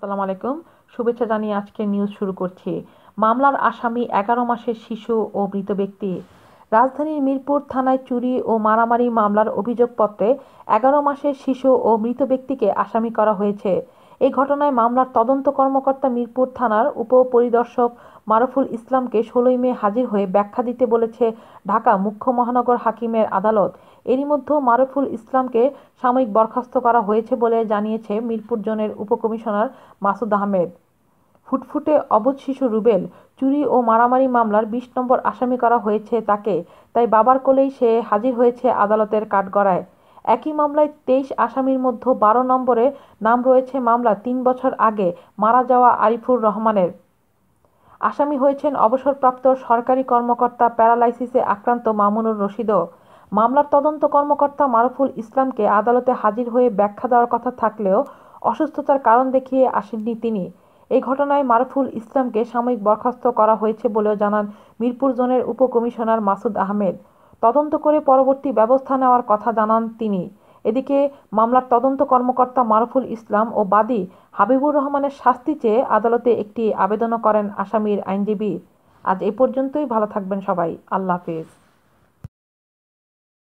আসসালামু আলাইকুম। শুভেচ্ছা জানিয়ে আজকে নিউজ শুরু করছি। মামলার আসামি এগারো মাসের শিশু ও মৃত ব্যক্তি। রাজধানীর মিরপুর থানায় চুরি ও মারামারি মামলার অভিযোগপত্রে এগারো মাসের শিশু ও মৃত ব্যক্তিকে আসামি করা হয়েছে। এই ঘটনায় মামলার তদন্ত কর্মকর্তা মিরপুর থানার উপপরিদর্শক মারুফুল ইসলামকে ষোলোই মে হাজির হয়ে ব্যাখ্যা দিতে বলেছে ঢাকা মুখ্য মহানগর হাকিমের আদালত। এরই মধ্যে মারুফুল ইসলামকে সাময়িক বরখাস্ত করা হয়েছে বলে জানিয়েছে মিরপুর জোনের উপকমিশনার মাসুদ আহমেদ। ফুটফুটে অবধ শিশু রুবেল চুরি ও মারামারি মামলার বিশ নম্বর আসামি করা হয়েছে তাকে, তাই বাবার কোলেই সে হাজির হয়েছে আদালতের কাঠগড়ায়। একই মামলায় তেইশ আসামির মধ্যে বারো নম্বরে নাম রয়েছে মামলা তিন বছর আগে মারা যাওয়া আরিফুর রহমানের। আসামি হয়েছেন অবসরপ্রাপ্ত সরকারি কর্মকর্তা প্যারালাইসিসে আক্রান্ত মামুনুর রশিদও। মামলার তদন্ত কর্মকর্তা মারুফুল ইসলামকে আদালতে হাজির হয়ে ব্যাখ্যা দেওয়ার কথা থাকলেও অসুস্থতার কারণ দেখিয়ে আসেননি তিনি। এই ঘটনায় মারুফুল ইসলামকে সাময়িক বরখাস্ত করা হয়েছে বলেও জানান মিরপুর জোনের উপকমিশনার মাসুদ আহমেদ। তদন্ত করে পরবর্তী ব্যবস্থা নেওয়ার কথা জানান তিনি। এদিকে মামলার তদন্ত কর্মকর্তা মারুফুল ইসলাম ও বাদী হাবিবুর রহমানের শাস্তি চেয়ে আদালতে একটি আবেদনও করেন আসামির আইনজীবী। আজ এ পর্যন্তই, ভালো থাকবেন সবাই। আল্লাহ হাফিজ।